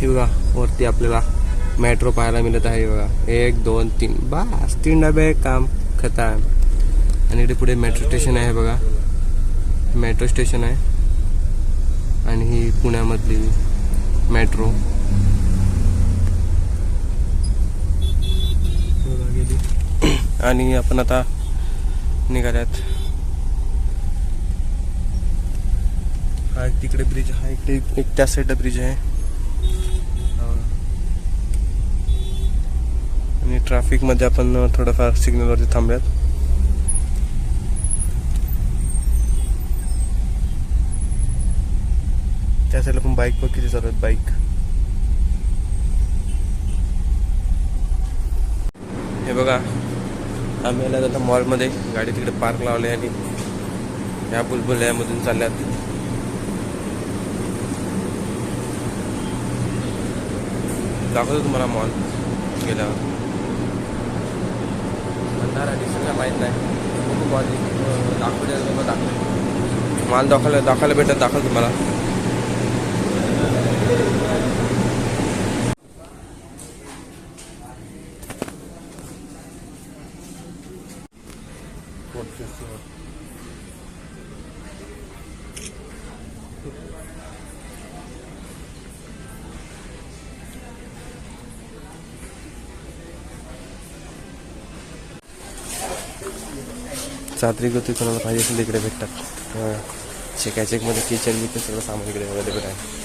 हे बघा वरती आपल्याला मेट्रो पाहायला मिळत आहे बघा. एक दोन तीन. बास तीन डबे काम खतम. आणि इकडे पुढे मेट्रो स्टेशन आहे बघा. मेट्रो स्टेशन आहे. आणि ही पुण्यामधली मेट्रो आणि आपण आता निघाल्यात. हा तिकडे ब्रिज हा इकडे एक त्या साईडला ब्रिज आहे हा. आणि ट्रॅफिकमध्ये आपण थोडंफार सिग्नलवरती थांबल्यात त्या साईडला पण बाईक बघ किती चालू आहेत बाईक हे बघा आम्ही आल्या आता मॉलमध्ये गाडी तिकडे पार्क लावली आणि या बुलबुल्यामधून चालल्यात. दाखवतो तुम्हाला मॉल गेल्यावर. अंधार दिसेल का माहीत नाही बघू मॉल दाखवले मग दाखवले माल दाखवलं दाखवायला भेटत दाखवतो तुम्हाला चादरी गती कोणाला पाहिजे असेल तिकडे भेटतात. शेकायचेकमध्ये किचन बिचन सगळं सामान इकडे अवेलेबल आहे.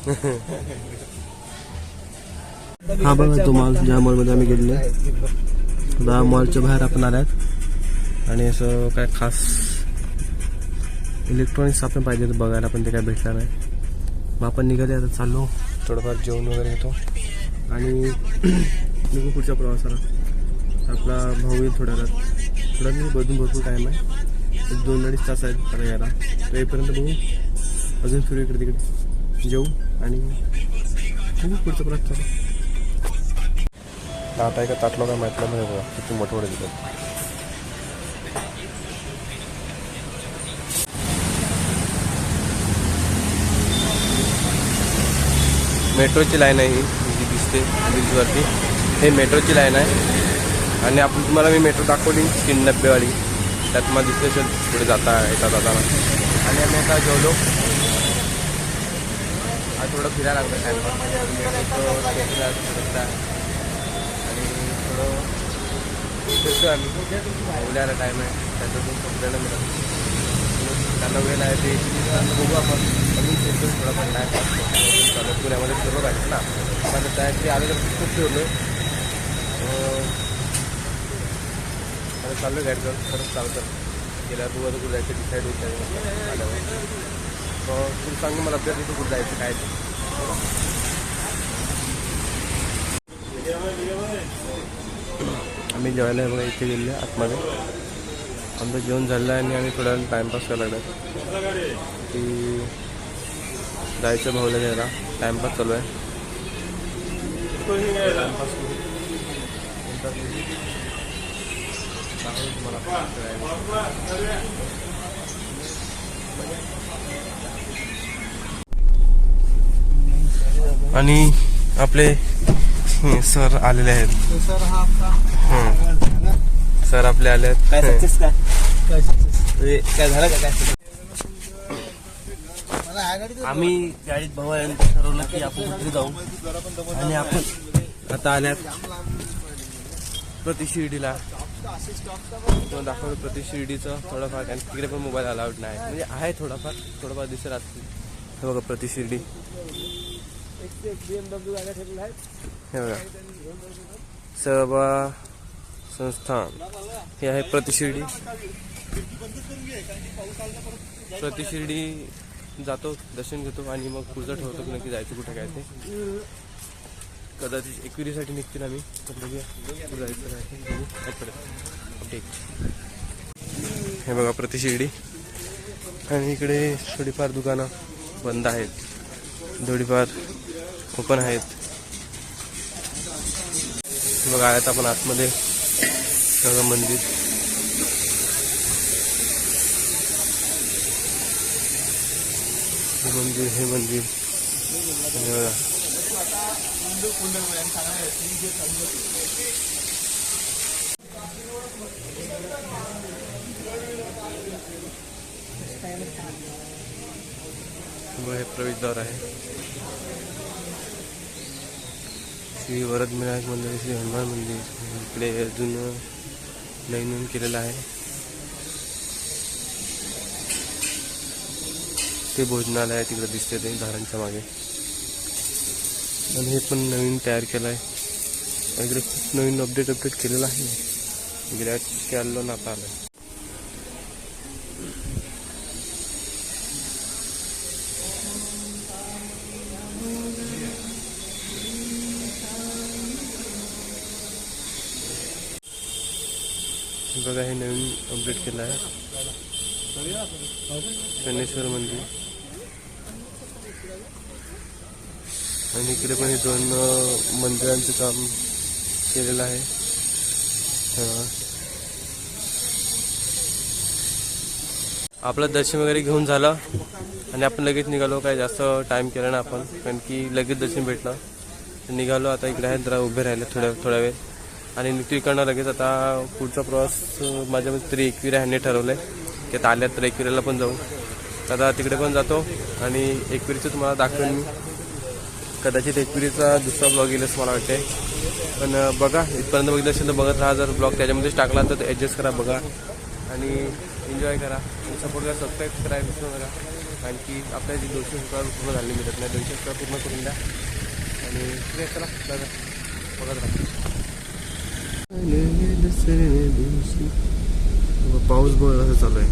हा बघा तो मॉल ज्या मॉलमध्ये आम्ही गेलेलो आता मॉलच्या बाहेर आपण आल्यात आणि असं काय खास इलेक्ट्रॉनिक्स आपण पाहिजे बघायला पण ते काय भेटलं नाही. मग आपण निघाले आता चाललो. थोडंफार जेवण वगैरे येतो आणि निघू पुढच्या प्रवासाला. आपला भाऊ येईल थोड्या वेळात. थोडा मी बदलून भरपूर टाईम आहे. एक दोन अडीच तास आहेत परत यायला. तर येईपर्यंत बघू. अजून फिरू इकडे तिकडे. जेऊ आणि पुढचा प्रवास चालू ताट आहे का ताटलो काय माहितलं नाही बघा किती मोठे मोठे दिसत मेट्रोची लाईन आहे ही जी दिसते ब्रिजवरती. हे मेट्रोची लाईन आहे. आणि आपण तुम्हाला मी मेट्रो दाखवली तीन डब्बेवाली त्यात मग दिसते असेल पुढे जाता येता जाताना आणि आम्ही आता जेवलो. थोडं फिरायला लागलं टाइमपास आणि थोडं फिरतो आम्ही. उद्याला टाईम आहे. त्याच्यातून कंप्लेंट मिळत त्यांना वेळ आहे ते. बघू आपण. अजून फिरतो थोडा पण टाईम चालत पुण्यामध्ये फिरलो पाहिजे ना. माझं त्याची आलं तर खूप फिरलो. आता चाललो गाडी करून खरंच चालतं. गेल्या बघू आता कुठं जायचं डिसाईड होत आहे आल्यावर. तू सांग मला अपडेट कुठं जायचं काय आम्ही जेवायला बघा इथे गेले आतमध्ये. आमचं जेवण झालं आहे आणि आम्ही थोडा टाइमपास टाईमपास करायला लागला. की जायचं भाऊला घ्यायला. टाईमपास चालू आहे. आणि आपले सर आलेले आहेत. सर आपले आले काय आहेत सक्सेस काय काय काय झालं काय? आम्ही गाडीत भाऊ ठरवलं की आपण कुठे जाऊ. आणि आपण आता आल्यात प्रति शिर्डीला. तो दाखवतो प्रति शिर्डीचं थोडंफार कारण तिकडे पण मोबाईल अलाउड नाही. म्हणजे आहे थोडाफार थोडंफार दिसत असतील हे बघा प्रति शिर्डी. हे बघा. संस्थान हे आहे प्रतिशिर्डी प्रतिशिर्डी जातो दर्शन घेतो आणि मग पुढचं ठरवतो की नक्की जायचं कुठे काय ते. कदाचित एकविरीसाठी निघतील आम्ही जायचं अपडेट हे बघा प्रतिशिर्डी आणि इकडे थोडीफार दुकानं बंद आहेत. थोडीफार ओपन आहेत. बघा आहेत आपण आतमध्ये. सगळं मंदिर। मंदिर हे, मंदिर। आणि बघा व हे। श्री वरद विनायक मंदिर, श्री हनुमान मंदिर इकडे अजून नवीन नवीन केलेलं आहे. ते भोजनालय आहे तिकडे दिसते ते झाडांच्या मागे. आणि हे पण नवीन तयार केलं आहे इकडे खूप नवीन अपडेट अपडेट केलेलं आहे. इकडे ना नाता आलं बघा हे नवीन अपडेट केलं आहे. शनेश्वर मंदिर. आणि इकडे पण हे दोन मंदिरांचं काम केलेलं आहे. आपलं दर्शन वगैरे घेऊन झालं. आणि आपण लगेच निघालो. काय जास्त टाइम केला ना आपण. कारण की लगेच दर्शन भेटलं. निघालो. आता इकडे आहेत जरा उभे राहिले थोड्या थोड्या वेळ. आणि निघतो इकडनं लगेच. आता पुढचा प्रवास माझ्या तरी एकविरा ह्यांनी ठरवलं आहे की आता आल्यात तर एकविराला पण जाऊ. तर आता तिकडे पण जातो आणि एकविरीचं तुम्हाला दाखवेन मी. कदाचित एकविरीचा दुसरा ब्लॉग येईल असं मला वाटते पण बघा इथपर्यंत बघितलं असेल तर बघत राहा. जर ब्लॉग त्याच्यामध्येच टाकला तर ॲडजस्ट करा बघा. आणि एन्जॉय करा. सपोर्ट करा सबस्क्राईब करा विसरू नका कारण की आपल्या जी दोनशे सबस्क्राईब पूर्ण झाले मिळत नाही. दोनशे सबस्क्राईब पूर्ण करून द्या. आणि चला दादा बघत राहा. पाऊस बघ असं चालू आहे.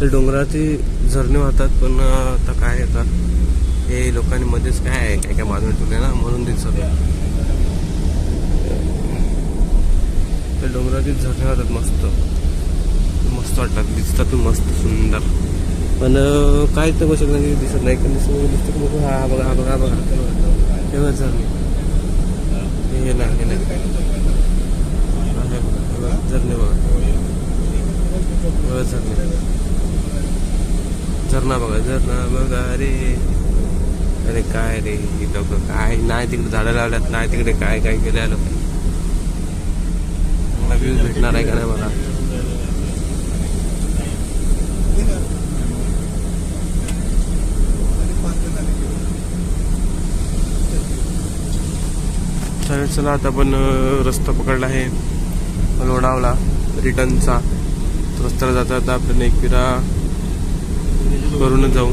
तर डोंगराचे झरणे वाहतात पण आता काय येतात हे लोकांनी मध्येच काय आहे? काय काय बाजूला ठेवले ना? म्हणून दिसत आहे. तर डोंगराचे झरणे वाहतात मस्त. मस्त वाटतात. दिसतात मस्त सुंदर. पण काय तर बसत नाही दिसत नाही. कारण दिसत दिसतं हा बघा हा बघा हा बघा. तेव्हा झरणे हे नाही हे नाही हा, हे बघा, हे बघा, झरणे बघा बघा झरणे झरणा बघा झरणा बघा रे अरे काय रे लोक काय नाही तिकडे झाडं लावल्यात नाही तिकडे काय काय केलं लोक? मला व्ह्यूज भेटणार आहे का नाही मला चला आता आपण रस्ता पकडला आहे. लोणावला रिटर्नचा. रस्त्याला जाता जाता आपण एकविरा करूनच जाऊ.